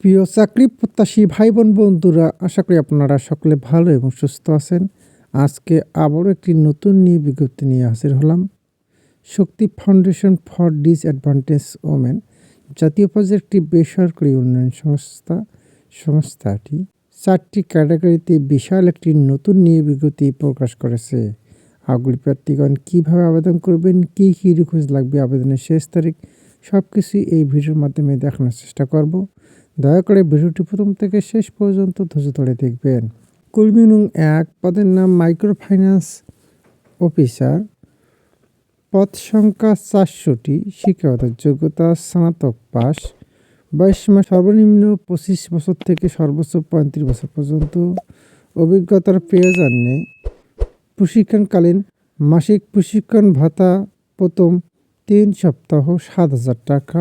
প্রিয় চাকরি প্রত্যাশী ভাই বোন বন্ধুরা, আশা করি আপনারা সকলে ভালো এবং সুস্থ আছেন। আজকে আবারও একটি নতুন নিয়ে বিজ্ঞপ্তি নিয়ে হাজির হলাম। Shakti foundation for disadvantage women, জাতীয় পর্যায়ের একটি বেসরকারি উন্নয়ন সংস্থা, সংস্থাটি চারটি ক্যাটাগরিতে বিশাল একটি নতুন নিয়ে বিজ্ঞপ্তি প্রকাশ করেছে। আগ্রহী প্রার্থীগণ কীভাবে আবেদন করবেন, কী কী রিকোয়েস্ট লাগবে, আবেদনের শেষ তারিখ সব কিছুই এই ভিডিওর মাধ্যমে দেখানোর চেষ্টা করব। দয়া করে ভিডিওটি প্রথম থেকে শেষ পর্যন্ত ধৈর্য ধরে দেখবেন। কর্মী নং এক পদের নাম মাইক্রো ফাইন্যান্স অফিসার। পদ সংখ্যা চারশোটি, শিক্ষাগত যোগ্যতা স্নাতক পাস বয়স সর্বনিম্ন পঁচিশ বছর থেকে সর্বোচ্চ পঁয়ত্রিশ বছর পর্যন্ত। অভিজ্ঞতার প্রয়োজন নেই। প্রশিক্ষণকালীন মাসিক প্রশিক্ষণ ভাতা প্রথম তিন সপ্তাহ সাত হাজার টাকা।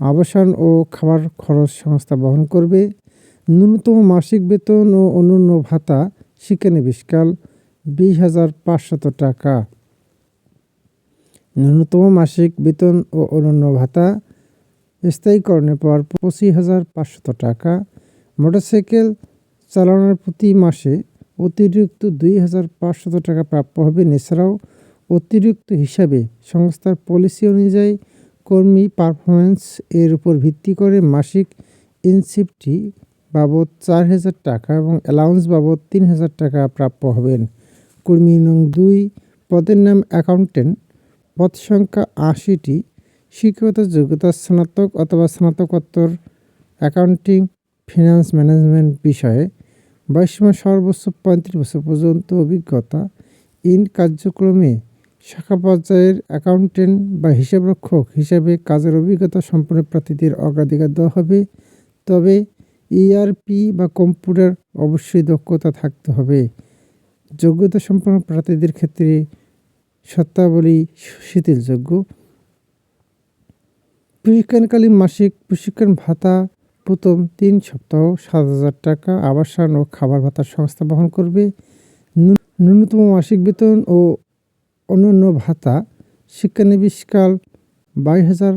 আবাসন ও খাবার খরচ সংস্থা বহন করবে। ন্যূনতম মাসিক বেতন ও অন্যান্য ভাতা শিক্ষানবিষ্কাল বিশ হাজার পাঁচশত টাকা। ন্যূনতম মাসিক বেতন ও অন্যান্য ভাতা স্থায়ীকরণের পর পঁচিশ হাজার পাঁচশত টাকা। মোটরসাইকেল চালানোর প্রতি মাসে অতিরিক্ত দুই হাজার পাঁচশত টাকা প্রাপ্য হবে। এছাড়াও অতিরিক্ত হিসাবে সংস্থার পলিসি অনুযায়ী কর্মী পারফরমেন্স এর উপর ভিত্তি করে মাসিক ইনসিপটি বাবদ চার হাজার টাকা এবং অ্যালাউন্স বাবদ তিন হাজার টাকা প্রাপ্য হবেন। কর্মী নং দুই, পদের নাম অ্যাকাউন্টেন্ট পদ সংখ্যা আশিটি শিক্ষাগত যোগ্যতা স্নাতক অথবা স্নাতকোত্তর অ্যাকাউন্টিং ফিনান্স ম্যানেজমেন্ট বিষয়ে বয়সীমা সর্বোচ্চ পঁয়ত্রিশ বছর পর্যন্ত অভিজ্ঞতা। ইন কার্যক্রমে শাখা পর্যায়ের অ্যাকাউন্টেন্ট বা হিসাবরক্ষক হিসাবে কাজের অভিজ্ঞতা সম্পন্ন প্রার্থীদের অগ্রাধিকার দেওয়া হবে। তবে ইআরপি বা কম্পিউটার অবশ্যই দক্ষতা থাকতে হবে। যোগ্যতা সম্পন্ন প্রার্থীদের ক্ষেত্রে শর্তাবলী শিথিলযোগ্য। প্রশিক্ষণকালীন মাসিক প্রশিক্ষণ ভাতা প্রথম তিন সপ্তাহ, সাত হাজার টাকা আবাসন ও খাবার ভাতার সংস্থা বহন করবে। ন্যূনতম মাসিক বেতন ও অন্যান্য ভাতা শিক্ষানবিষ্কাল বাইশ হাজার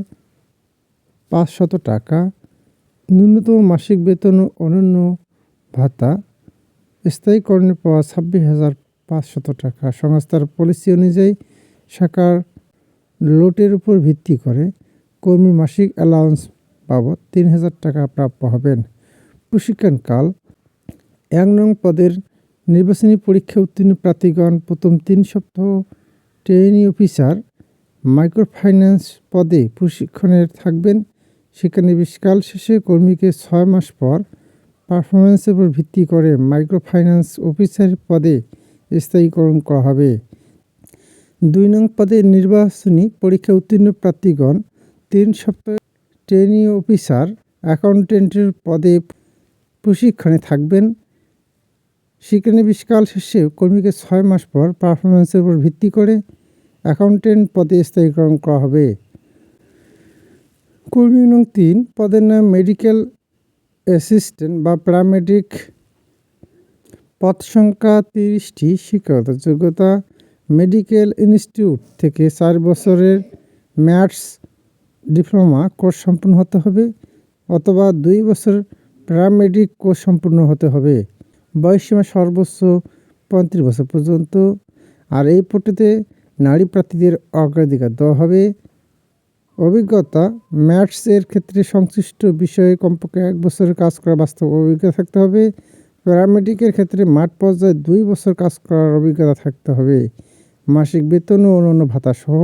পাঁচশত টাকা, ন্যূনতম মাসিক বেতন ও অন্যান্য ভাতা, স্থায়ীকরণে পাওয়া ছাব্বিশ হাজার পাঁচশত টাকা। সংস্থার পলিসি অনুযায়ী শাখার লোটের উপর ভিত্তি করে কর্মী মাসিক অ্যালাউন্স বাবদ তিন হাজার টাকা প্রাপ্য হবেন। প্রশিক্ষণকাল এক নং পদের নির্বাচনী পরীক্ষা উত্তীর্ণ প্রার্থীগণ প্রথম তিন সপ্তাহ ট্রেনি অফিসার মাইক্রোফাইন্যান্স পদে প্রশিক্ষণের থাকবেন। শিক্ষানবিষ্কাল শেষে কর্মীকে ছয় মাস পর পারফরমেন্সের উপর ভিত্তি করে মাইক্রোফাইন্যান্স অফিসার পদে স্থায়ীকরণ করা হবে। দুই নং পদে নির্বাচনী পরীক্ষা উত্তীর্ণ প্রার্থীগণ তিন সপ্তাহ ট্রেনি অফিসার অ্যাকাউন্টেন্টের পদে প্রশিক্ষণে থাকবেন। শিক্ষানবিষ্কাল শেষে কর্মীকে ছয় মাস পর পারফরমেন্সের উপর ভিত্তি করে অ্যাকাউন্টেন্ট পদে স্থায়ীকরণ করা হবে। কর্মী নং তিন পদের নাম মেডিকেল অ্যাসিস্ট্যান্ট বা প্যারামেডিক পদ সংখ্যা তিরিশটি, শিক্ষাগত যোগ্যতা মেডিকেল ইনস্টিটিউট থেকে চার বছরের ম্যাথস ডিপ্লোমা কোর্স সম্পূর্ণ হতে হবে অথবা দুই বছর প্যারামেডিক কোর্স সম্পূর্ণ হতে হবে। বয়সসীমা সর্বোচ্চ পঁয়ত্রিশ বছর পর্যন্ত। আর এই পট্টিতে নারী প্রার্থীদের অগ্রাধিকার দেওয়া হবে। অভিজ্ঞতা ম্যাথসের ক্ষেত্রে সংশ্লিষ্ট বিষয়ে কমপক্ষে এক বছরের কাজ করার বাস্তব অভিজ্ঞতা থাকতে হবে। প্যারামেডিকের ক্ষেত্রে মাঠ পর্যায়ে দুই বছর কাজ করার অভিজ্ঞতা থাকতে হবে। মাসিক বেতন ও অন্যান্য ভাতা সহ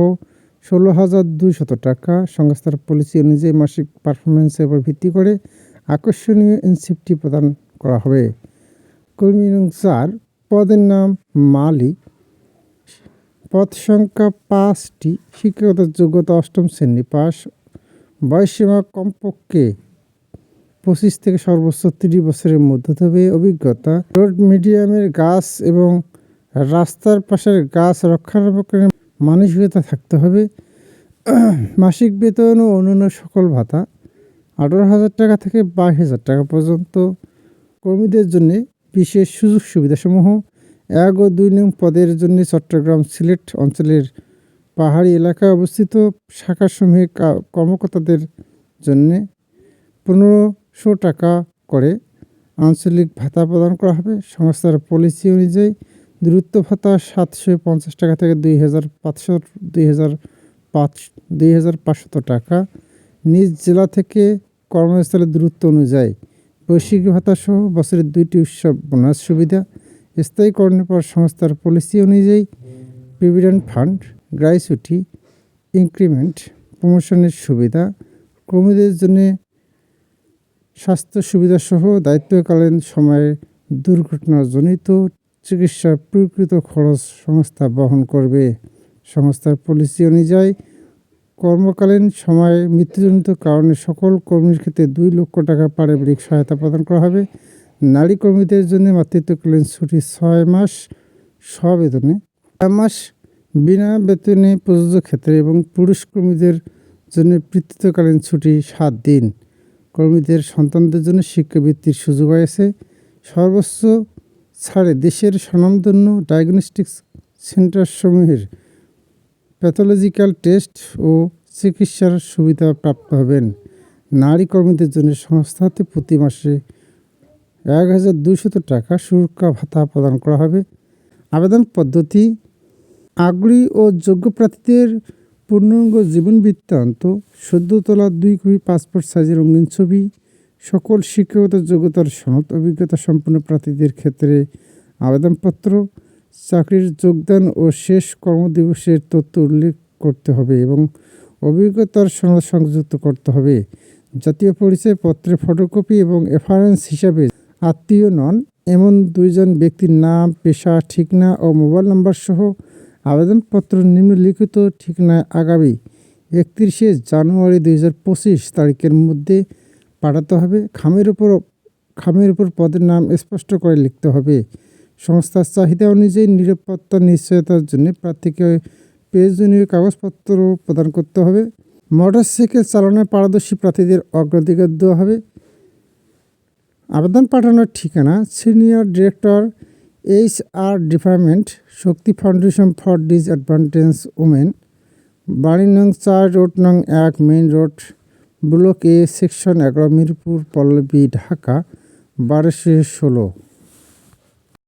ষোলো হাজার দুইশত টাকা। সংস্থার পলিসি অনুযায়ী মাসিক পারফরমেন্সের উপর ভিত্তি করে আকর্ষণীয় ইনসেপ্টি প্রদান করা হবে। কর্মী নং চার পদের নাম মালি পদ সংখ্যা পাঁচটি। শিক্ষাগত যোগ্যতা অষ্টম শ্রেণি পাস। বয়সসীমা কমপক্ষে পঁচিশ থেকে সর্বোচ্চ তিরিশ বছরের মধ্যে হবে অভিজ্ঞতা। রোড মিডিয়ামের গাছ এবং রাস্তার পাশের গাছ রক্ষণাবেক্ষণের মানসিকতা থাকতে হবে। মাসিক বেতন ও অন্যান্য সকল ভাতা। আঠারো হাজার টাকা থেকে বাইশ হাজার টাকা পর্যন্ত। কর্মীদের জন্য বিশেষ সুযোগ সুবিধাসমূহ। এক ও দুই নং পদের জন্য চট্টগ্রাম সিলেট অঞ্চলের পাহাড়ি এলাকায় অবস্থিত শাখাসমূহে কর্মকর্তাদের জন্যে পনেরোশো টাকা করে আঞ্চলিক ভাতা প্রদান করা হবে। সংস্থার পলিসি অনুযায়ী দূরত্ব ভাতা সাতশো পঞ্চাশ টাকা থেকে দুই হাজার পাঁচশো, দুই হাজার পাঁচ, দুই হাজার পাঁচশত টাকা। নিজ জেলা থেকে কর্মস্থলের দূরত্ব অনুযায়ী বৈশ্বিক ভাতা সহ বছরের দুইটি উৎসব, বোনাস সুবিধা স্থায়ীকরণের পর সংস্থার পলিসি অনুযায়ী প্রভিডেন্ট ফান্ড গ্রাইসুটি ইনক্রিমেন্ট, প্রমোশনের সুবিধা, কর্মীদের জন্য স্বাস্থ্য সুবিধাসহ দায়িত্বকালীন সময়ে দুর্ঘটনাজনিত চিকিৎসার প্রকৃত খরচ সংস্থা বহন করবে। সংস্থার পলিসি অনুযায়ী কর্মকালীন সময়ে মৃত্যুজনিত কারণে সকল কর্মীর ক্ষেত্রে দুই লক্ষ টাকা পারিবারিক সহায়তা প্রদান করা হবে। নারী কর্মীদের জন্য মাতৃত্বকালীন ছুটি ছয় মাস সবেতনে ছয় মাস বিনা বেতনে প্রযোজ্য ক্ষেত্রে এবং পুরুষ কর্মীদের জন্য পিতৃত্বকালীন ছুটি সাত দিন। কর্মীদের সন্তানদের জন্য শিক্ষাবৃত্তির সুযোগ রয়েছে সর্বোচ্চ ছাড়ে দেশের স্বনামধন্য ডায়াগনস্টিক্স সেন্টারসমূহের প্যাথোলজিক্যাল টেস্ট ও চিকিৎসার সুবিধা প্রাপ্ত হবেন। নারী কর্মীদের জন্য সংস্থাতে প্রতি মাসে এক হাজার দুশত টাকা সুরক্ষা ভাতা প্রদান করা হবে। আবেদন পদ্ধতি, আগ্রহী ও যোগ্য প্রার্থীদের পূর্ণাঙ্গ জীবন বৃত্তান্ত সদ্য তোলা দুই কপি পাসপোর্ট সাইজের রঙিন ছবি, সকল শিক্ষাগত যোগ্যতার সনদ অভিজ্ঞতা সম্পন্ন প্রার্থীদের ক্ষেত্রে আবেদনপত্র চাকরির যোগদান ও শেষ কর্মদিবসের তথ্য উল্লেখ করতে হবে এবং অভিজ্ঞতার সনদ সংযুক্ত করতে হবে। জাতীয় পরিচয়পত্রের ফটোকপি এবং রেফারেন্স হিসাবে আত্মীয় নন, এমন দুইজন ব্যক্তির নাম, পেশা, ঠিকানা ও মোবাইল নম্বর সহ আবেদনপত্র নিম্নলিখিত ঠিকানায় আগামী একত্রিশে জানুয়ারি দুই হাজার পঁচিশ তারিখের মধ্যে পাঠাতে হবে। খামের উপর খামের উপর পদের নাম স্পষ্ট করে লিখতে হবে। সংস্থার চাহিদা অনুযায়ী নিরাপত্তা নিশ্চয়তার জন্য প্রার্থীকে প্রয়োজনীয় কাগজপত্র প্রদান করতে হবে। মোটরসাইকেল চালানোয় পারদর্শী প্রার্থীদের অগ্রাধিকার দেওয়া হবে। আবেদন পাঠানোর ঠিকানা senior director H R department Shakti foundation for disadvantage women, বাড়ি নং চার রোড নং এক main road, block A section এগারো মিরপুর পল্লবী, ঢাকা, বারোশো ষোলো।